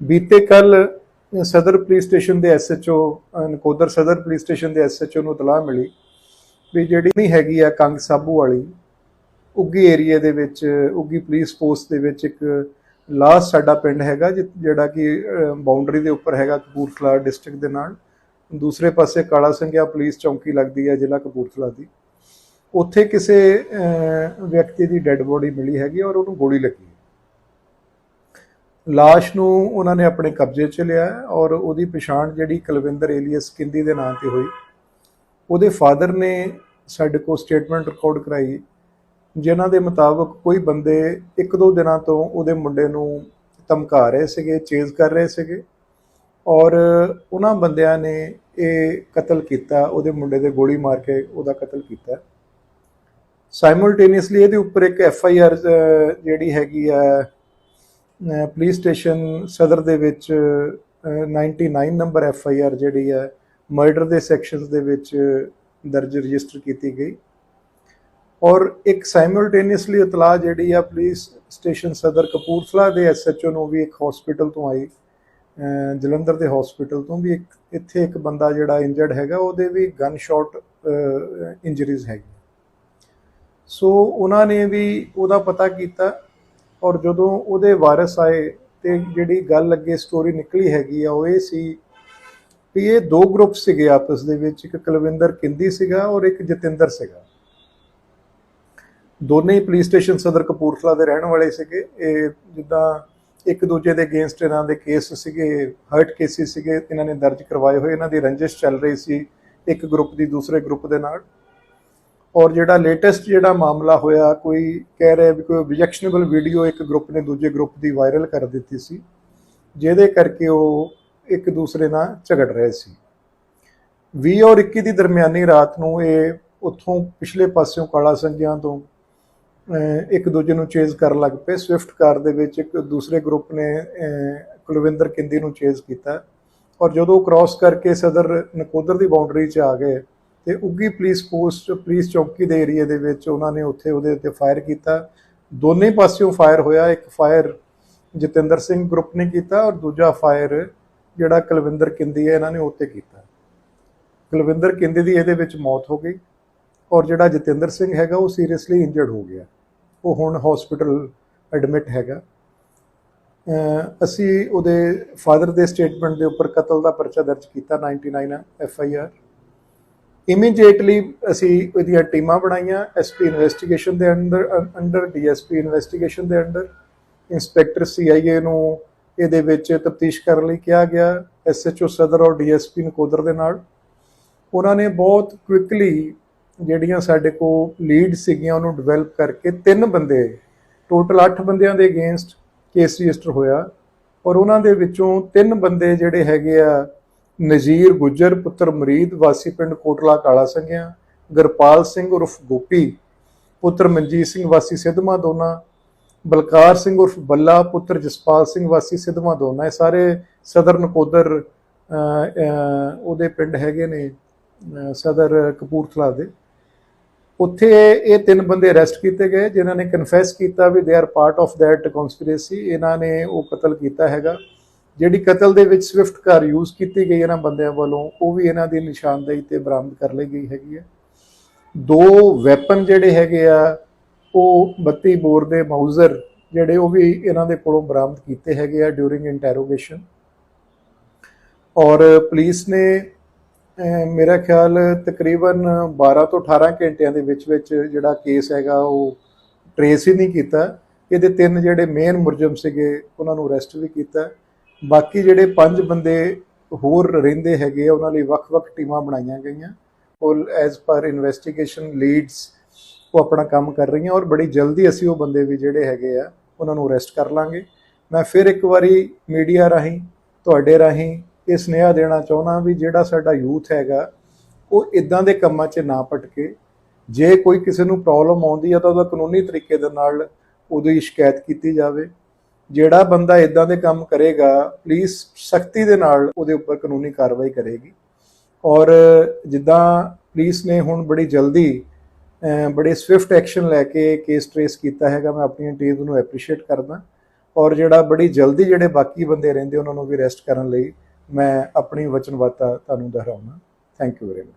ਬੀਤੇ ਕੱਲ ਸਦਰ ਪੁਲਿਸ ਸਟੇਸ਼ਨ ਦੇ ਐਸਐਚਓ ਨਕੋਦਰ ਸਦਰ ਪੁਲਿਸ ਸਟੇਸ਼ਨ ਦੇ ਐਸਐਚਓ ਨੂੰ ਇਤਲਾਹ ਮਿਲੀ ਵੀ ਜਿਹੜੀ ਨਹੀਂ ਹੈਗੀ ਆ ਕੰਗ ਸਾਬੂ ਵਾਲੀ, ਉੱਗੀ ਏਰੀਆ ਦੇ ਵਿੱਚ, ਉੱਗੀ ਪੁਲਿਸ ਪੋਸਟ ਦੇ ਵਿੱਚ ਇੱਕ ਲਾਸਟ ਸਾਡਾ ਪਿੰਡ ਹੈਗਾ, ਜਿ- ਜਿਹੜਾ ਕਿ ਬਾਉਂਡਰੀ ਦੇ ਉੱਪਰ ਹੈਗਾ ਕਪੂਰਥਲਾ ਡਿਸਟ੍ਰਿਕਟ ਦੇ ਨਾਲ। ਦੂਸਰੇ ਪਾਸੇ ਕਾਲਾ ਸੰਘਿਆ ਪੁਲਿਸ ਚੌਂਕੀ ਲੱਗਦੀ ਹੈ ਜ਼ਿਲ੍ਹਾ ਕਪੂਰਥਲਾ ਦੀ। ਉੱਥੇ ਕਿਸੇ ਵਿਅਕਤੀ ਦੀ ਡੈੱਡ ਬੋਡੀ ਮਿਲੀ ਹੈਗੀ ਔਰ ਉਹਨੂੰ ਗੋਲੀ ਲੱਗੀ। ਲਾਸ਼ ਨੂੰ ਉਹਨਾਂ ਨੇ ਆਪਣੇ ਕਬਜ਼ੇ 'ਚ ਲਿਆ ਔਰ ਉਹਦੀ ਪਛਾਣ ਜਿਹੜੀ ਕੁਲਵਿੰਦਰ ਏਲੀਅਸ ਕਿੰਦੀ ਦੇ ਨਾਂ ਤੇ ਹੋਈ। ਉਹਦੇ ਫਾਦਰ ਨੇ ਸਾਡੇ ਕੋਲ ਸਟੇਟਮੈਂਟ ਰਿਕਾਰਡ ਕਰਾਈ ਜਿਨ੍ਹਾਂ ਦੇ ਮੁਤਾਬਕ ਕੋਈ ਬੰਦੇ ਇੱਕ ਦੋ ਦਿਨਾਂ ਤੋਂ ਉਹਦੇ ਮੁੰਡੇ ਨੂੰ ਧਮਕਾ ਰਹੇ ਸੀਗੇ, ਚੇਜ਼ ਕਰ ਰਹੇ ਸੀਗੇ ਔਰ ਉਹਨਾਂ ਬੰਦਿਆਂ ਨੇ ਇਹ ਕਤਲ ਕੀਤਾ, ਉਹਦੇ ਮੁੰਡੇ ਦੇ ਗੋਲੀ ਮਾਰ ਕੇ ਉਹਦਾ ਕਤਲ ਕੀਤਾ। ਸਾਈਮਲਟੇਨੀਅਸਲੀ ਇਹਦੇ ਉੱਪਰ ਇੱਕ ਐਫ ਆਈ ਆਰ ਜਿਹੜੀ ਹੈਗੀ ਆ ਪੁਲਿਸ ਸਟੇਸ਼ਨ ਸਦਰ ਦੇ ਵਿੱਚ, ਅਹ 99 ਨੰਬਰ ਐਫ ਆਈ ਆਰ ਜਿਹੜੀ ਹੈ ਮਰਡਰ ਦੇ ਸੈਕਸ਼ਨਸ ਦੇ ਵਿੱਚ ਦਰਜ ਰਜਿਸਟਰ ਕੀਤੀ ਗਈ। ਔਰ ਇੱਕ ਸਾਈਮਲਟੇਨੀਅਸਲੀ ਇਤਲਾਹ ਜਿਹੜੀ ਆ ਪੁਲਿਸ ਸਟੇਸ਼ਨ ਸਦਰ ਕਪੂਰਥਲਾ ਦੇ ਐਸਐਚਓ ਨੂੰ ਵੀ ਇੱਕ ਹਸਪੀਟਲ ਤੋਂ ਆਈ ਜਲੰਧਰ ਦੇ ਹਸਪੀਟਲ ਤੋਂ ਵੀ ਇੱਕ, ਇੱਥੇ ਇੱਕ ਬੰਦਾ ਜਿਹੜਾ ਇੰਜਰਡ ਹੈਗਾ, ਉਹਦੇ ਵੀ ਗਨ ਸ਼ਾਟ ਇੰਜਰੀਜ਼ ਹੈਗੀ। ਸੋ ਉਹਨਾਂ ਨੇ ਵੀ ਉਹਦਾ ਪਤਾ ਕੀਤਾ ਔਰ ਜਦੋਂ ਉਹਦੇ ਵਾਰਿਸ ਆਏ ਤੇ ਜਿਹੜੀ ਗੱਲ ਅੱਗੇ ਸਟੋਰੀ ਨਿਕਲੀ ਹੈਗੀ ਆ, ਉਹ ਇਹ ਸੀ ਵੀ ਇਹ ਦੋ ਗਰੁੱਪ ਸੀਗੇ ਆਪਸ ਦੇ ਵਿੱਚ, ਇੱਕ ਕੁਲਵਿੰਦਰ ਕਿੰਦੀ ਸੀਗਾ ਔਰ ਇੱਕ ਜਤਿੰਦਰ ਸੀਗਾ। ਦੋਨੇ ਹੀ ਪੁਲਿਸ ਸਟੇਸ਼ਨ ਸਦਰ ਕਪੂਰਥਲਾ ਦੇ ਰਹਿਣ ਵਾਲੇ ਸੀਗੇ। ਇਹ ਜਿੱਦਾਂ ਇੱਕ ਦੂਜੇ ਦੇ ਅਗੇਂਸਟ ਇਹਨਾਂ ਦੇ ਕੇਸ ਸੀਗੇ ਹਰਟ ਕੇਸਿਸ ਸੀਗੇ, ਇਹਨਾਂ ਨੇ ਦਰਜ ਕਰਵਾਏ ਹੋਏ, ਇਹਨਾਂ ਦੀ ਰੰਜਿਸ਼ ਚੱਲ ਰਹੀ ਸੀ ਇੱਕ ਗਰੁੱਪ ਦੀ ਦੂਸਰੇ ਗਰੁੱਪ ਦੇ ਨਾਲ। ਔਰ ਜਿਹੜਾ ਲੇਟੈਸਟ ਜਿਹੜਾ ਮਾਮਲਾ ਹੋਇਆ, ਕੋਈ ਕਹਿ ਰਿਹਾ ਵੀ ਕੋਈ ਆਬਜੈਕਸ਼ਨੇਬਲ ਵੀਡੀਓ ਇੱਕ ਗਰੁੱਪ ਨੇ ਦੂਜੇ ਗਰੁੱਪ ਦੀ ਵਾਇਰਲ ਕਰ ਦਿੱਤੀ ਸੀ, ਜਿਹਦੇ ਕਰਕੇ ਉਹ ਇੱਕ ਦੂਸਰੇ ਨਾਲ ਝਗੜ ਰਹੇ ਸੀ। 20 ਔਰ 21 ਦੀ ਦਰਮਿਆਨੀ ਰਾਤ ਨੂੰ ਇਹ ਉੱਥੋਂ ਪਿਛਲੇ ਪਾਸਿਓਂ ਕਾਲਾ ਸੰਗਿਆਂ ਤੋਂ ਇੱਕ ਦੂਜੇ ਨੂੰ ਚੇਜ਼ ਕਰਨ ਲੱਗ ਪਏ। ਸਵਿਫਟ ਕਾਰ ਦੇ ਵਿੱਚ ਇੱਕ ਦੂਸਰੇ ਗਰੁੱਪ ਨੇ ਕੁਲਵਿੰਦਰ ਕਿੰਦੀ ਨੂੰ ਚੇਜ਼ ਕੀਤਾ। ਔਰ ਜਦੋਂ ਕ੍ਰਾਸ ਕਰਕੇ ਸਦਰ ਨਕੋਦਰ ਦੀ ਬਾਉਂਡਰੀ 'ਚ ਆ ਗਏ ਤੇ ਉੱਗੀ ਪੁਲਿਸ ਪੋਸਟ, ਪੁਲਿਸ ਚੌਕੀ ਦੇ ਏਰੀਆ ਦੇ ਵਿੱਚ ਉਹਨਾਂ ਨੇ ਉੱਥੇ ਉਹਦੇ ਉੱਤੇ ਫਾਇਰ ਕੀਤਾ। ਦੋਨੇ ਪਾਸਿਓਂ ਫਾਇਰ ਹੋਇਆ, ਇੱਕ ਫਾਇਰ ਜਤਿੰਦਰ ਸਿੰਘ ਗਰੁੱਪ ਨੇ ਕੀਤਾ ਔਰ ਦੂਜਾ ਫਾਇਰ ਜਿਹੜਾ ਕੁਲਵਿੰਦਰ ਕਿੰਦੀ ਹੈ, ਇਹਨਾਂ ਨੇ ਉੱਤੇ ਕੀਤਾ। ਕੁਲਵਿੰਦਰ ਕਿੰਦੀ ਦੀ ਇਹਦੇ ਵਿੱਚ ਮੌਤ ਹੋ ਗਈ ਔਰ ਜਿਹੜਾ ਜਤਿੰਦਰ ਸਿੰਘ ਹੈਗਾ, ਉਹ ਸੀਰੀਅਸਲੀ ਇੰਜਰਡ ਹੋ ਗਿਆ। ਉਹ ਹੁਣ ਹਸਪੀਟਲ ਐਡਮਿਟ ਹੈਗਾ। ਅਸੀਂ ਉਹਦੇ ਫਾਦਰ ਦੇ ਸਟੇਟਮੈਂਟ ਦੇ ਉੱਪਰ ਕਤਲ ਦਾ ਪਰਚਾ ਦਰਜ ਕੀਤਾ, 99 ਐਫ ਆਈ ਆਰ। ਇਮੀਡੀਏਟਲੀ ਅਸੀਂ ਉਹਦੀਆਂ ਟੀਮਾਂ ਬਣਾਈਆਂ ਐਸਪੀ ਇਨਵੈਸਟੀਗੇਸ਼ਨ ਦੇ ਅੰਡਰ ਅੰਡਰ ਡੀਐਸਪੀ ਇਨਵੈਸਟੀਗੇਸ਼ਨ ਦੇ ਅੰਡਰ ਇੰਸਪੈਕਟਰ ਸੀਆਈਏ ਨੂੰ ਇਹਦੇ ਵਿੱਚ ਤਫਤੀਸ਼ ਕਰਨ ਲਈ ਕਿਹਾ ਗਿਆ। ਐਸਐਚਓ ਸਦਰ ਔਰ ਡੀਐਸਪੀ ਨਕੋਦਰ ਦੇ ਨਾਲ। ਉਹਨਾਂ ਨੇ ਬਹੁਤ ਕੁਇਕਲੀ ਜਿਹੜੀਆਂ ਸਾਡੇ ਕੋਲ ਲੀਡ ਸੀਗੀਆਂ, ਉਹਨੂੰ ਡਿਵੈਲਪ ਕਰਕੇ ਤਿੰਨ ਬੰਦੇ ਟੋਟਲ 8 ਬੰਦਿਆਂ ਦੇ ਅਗੇਂਸਟ ਕੇਸ ਰਜਿਸਟਰ ਹੋਇਆ। ਔਰ ਉਹਨਾਂ ਦੇ ਵਿੱਚੋਂ ਤਿੰਨ ਬੰਦੇ ਜਿਹੜੇ ਹੈਗੇ ਆ ਨਜ਼ੀਰ ਗੁੱਜਰ, ਪੁੱਤਰ ਮਰੀਦ, ਵਾਸੀ ਪਿੰਡ ਕੋਟਲਾ, ਕਾਲਾ ਸੰਘਿਆ, ਗੁਰਪਾਲ ਸਿੰਘ ਉਰਫ ਗੋਪੀ, ਪੁੱਤਰ ਮਨਜੀਤ ਸਿੰਘ, ਵਾਸੀ ਸਿੱਧਵਾਂ ਦੋਨਾ, ਬਲਕਾਰ ਸਿੰਘ ਉਰਫ ਬੱਲਾ, ਪੁੱਤਰ ਜਸਪਾਲ ਸਿੰਘ, ਵਾਸੀ ਸਿੱਧਮਾ ਦੋਨਾ। ਇਹ ਸਾਰੇ ਸਦਰ ਨਕੋਦਰ ਉਹਦੇ ਪਿੰਡ ਹੈਗੇ ਨੇ ਸਦਰ ਕਪੂਰਥਲਾ ਦੇ। ਉੱਥੇ ਇਹ ਤਿੰਨ ਬੰਦੇ ਅਰੈਸਟ ਕੀਤੇ ਗਏ, ਜਿਨ੍ਹਾਂ ਨੇ ਕਨਫੈਸ ਕੀਤਾ ਵੀ they are part of that conspiracy ਇਹਨਾਂ ਨੇ ਉਹ ਕਤਲ ਕੀਤਾ ਹੈਗਾ। ਜਿਹੜੀ ਕਤਲ ਦੇ ਵਿੱਚ ਸਵਿਫਟ ਕਾਰ ਯੂਜ਼ ਕੀਤੀ ਗਈ ਇਹਨਾਂ ਬੰਦਿਆਂ ਵੱਲੋਂ, ਉਹ ਵੀ ਇਹਨਾਂ ਦੀ ਨਿਸ਼ਾਨਦੇਹੀ ਤੇ ਬਰਾਮਦ ਕਰ ਲਈ ਗਈ ਹੈਗੀ ਹੈ। ਦੋ ਵੈਪਨ ਜਿਹੜੇ ਹੈਗੇ ਆ, ਉਹ 32 ਬੋਰ ਦੇ ਮਾਊਜ਼ਰ ਜਿਹੜੇ, ਉਹ ਵੀ ਇਹਨਾਂ ਦੇ ਕੋਲੋਂ ਬਰਾਮਦ ਕੀਤੇ ਹੈਗੇ ਆ ਡਿਊਰਿੰਗ ਇੰਟਰੋਗੇਸ਼ਨ ਔਰ ਪੁਲਿਸ ਨੇ ਮੇਰਾ ਖਿਆਲ ਤਕਰੀਬਨ 12 ਤੋਂ 18 ਘੰਟਿਆਂ ਦੇ ਵਿੱਚ ਵਿੱਚ ਜਿਹੜਾ ਕੇਸ ਹੈਗਾ, ਉਹ ਟਰੇਸ ਹੀ ਨਹੀਂ ਕੀਤਾ। ਇਹਦੇ ਤਿੰਨ ਜਿਹੜੇ ਮੇਨ ਮੁਰਜਮ ਸੀਗੇ, ਉਹਨਾਂ ਨੂੰ ਅਰੈਸਟ ਵੀ ਕੀਤਾ। ਬਾਕੀ ਜਿਹੜੇ ਪੰਜ ਬੰਦੇ ਹੋਰ ਰਹਿੰਦੇ ਹੈਗੇ ਆ, ਉਹਨਾਂ ਲਈ ਵੱਖ-ਵੱਖ ਟੀਮਾਂ ਬਣਾਈਆਂ ਗਈਆਂ। ਉਹ ਐਜ਼ ਪਰ ਇਨਵੈਸਟੀਗੇਸ਼ਨ ਲੀਡਸ ਉਹ ਆਪਣਾ ਕੰਮ ਕਰ ਰਹੀਆਂ ਔਰ ਬੜੀ ਜਲਦੀ ਅਸੀਂ ਉਹ ਬੰਦੇ ਵੀ ਜਿਹੜੇ ਹੈਗੇ ਆ ਉਹਨਾਂ ਨੂੰ ਅਰੈਸਟ ਕਰ ਲਾਂਗੇ। ਮੈਂ ਫਿਰ ਇੱਕ ਵਾਰੀ ਮੀਡੀਆ ਰਾਹੀਂ ਤੁਹਾਡੇ ਰਾਹੀਂ ਇਹ ਸੁਨੇਹਾ ਦੇਣਾ ਚਾਹੁੰਦਾ ਵੀ ਜਿਹੜਾ ਸਾਡਾ ਯੂਥ ਹੈਗਾ ਉਹ ਇਦਾਂ ਦੇ ਕੰਮਾਂ 'ਚ ਨਾ ਪਟਕੇ ਜੇ ਕੋਈ ਕਿਸੇ ਨੂੰ ਪ੍ਰੋਬਲਮ ਆਉਂਦੀ ਹੈ ਤਾਂ ਉਹਦਾ ਕਾਨੂੰਨੀ ਤਰੀਕੇ ਦੇ ਨਾਲ ਉਹਦੀ ਸ਼ਿਕਾਇਤ ਕੀਤੀ ਜਾਵੇ। ਜਿਹੜਾ ਬੰਦਾ ਇਦਾਂ ਦੇ ਕੰਮ ਕਰੇਗਾ ਪੁਲਿਸ ਸਖਤੀ ਦੇ ਨਾਲ ਉਹਦੇ ਉੱਪਰ ਕਾਨੂੰਨੀ ਕਾਰਵਾਈ ਕਰੇਗੀ। ਔਰ ਜਿੱਦਾਂ ਪੁਲਿਸ ਨੇ ਹੁਣ ਬੜੀ ਜਲਦੀ ਅਹ, ਬੜੇ ਸਵਿਫਟ ਐਕਸ਼ਨ ਲੈ ਕੇ ਕੇਸ ਟ੍ਰੇਸ ਕੀਤਾ ਹੈਗਾ ਮੈਂ ਆਪਣੀ ਟੀਮ ਨੂੰ ਐਪਰੀਸ਼ੀਏਟ ਕਰਦਾ। ਔਰ ਜਿਹੜਾ ਬੜੀ ਜਲਦੀ ਜਿਹੜੇ ਬਾਕੀ ਬੰਦੇ ਰਹਿੰਦੇ ਉਹਨਾਂ ਨੂੰ ਵੀ ਅਰੈਸਟ ਕਰਨ ਲਈ ਮੈਂ ਆਪਣੀ ਵਚਨਬੱਧਤਾ ਤੁਹਾਨੂੰ ਦੁਹਰਾਉਣਾ ਥੈਂਕ ਯੂ ਵੈਰੀ ਮਚ